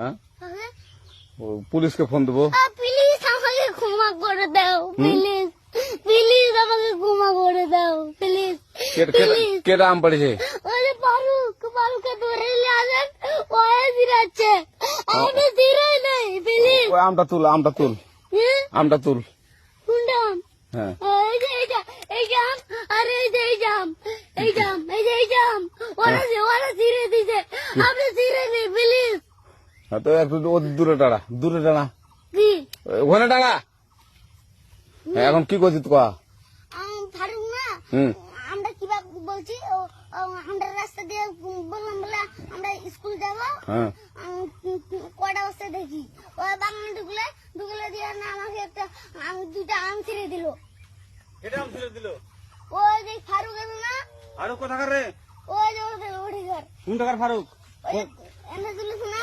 হ্যাঁ আরে, ও, পুলিশকে ফোন দেবো আ, প্লিজ আমাকে ক্ষমা করে দাও প্লিজ প্লিজ আমাকে ক্ষমা করে দাও প্লিজ কেটা- কেটা- প্লিজ কেটা আম পড়েছে ওরে ফারুক ফারুককে ধরে নিয়ে আসেন ওয়ে দিরাচ্ছে আমাকে দিরে নেই প্লিজ ওই আমটা তুল আমটা তুল আমটা তুল শুনলাম হ্যাঁ এই যে এই যে এই জাম আরে এই যে এই জাম এই জাম এই যে এই জাম ওরা যে ওরা ছিঁড়ে দিছে আপনি ছিঁড়ে নেই প্লিজ হ্যাঁ, তো একটু ও দূরে টাড়া দূরে টাড়া কি? ওখানে টাড়া হ্যাঁ, এখন কি করছিস কয়া আম, ফারুক না আমরা কীভাবে বলছি আমরা রাস্তা দিয়ে বললাম বলে আমরা স্কুল যাব। হ্যাঁ। আম, কটা বস্তা দেখি? ওই বাগানে ঢুকলে ঢুকলে দিয়ে না আমাকে একটা দুটা আম ছিঁড়ে দিল। আম ছেড়ে দিল? ওই যে ফারুক আছে না? ফারুক কোথাকার রে? ওই যে ওঠে ঘর কোন টাকার ফারুক? ওই এনে তুলিস না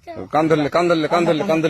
আচ্ছা কান ধরলে কান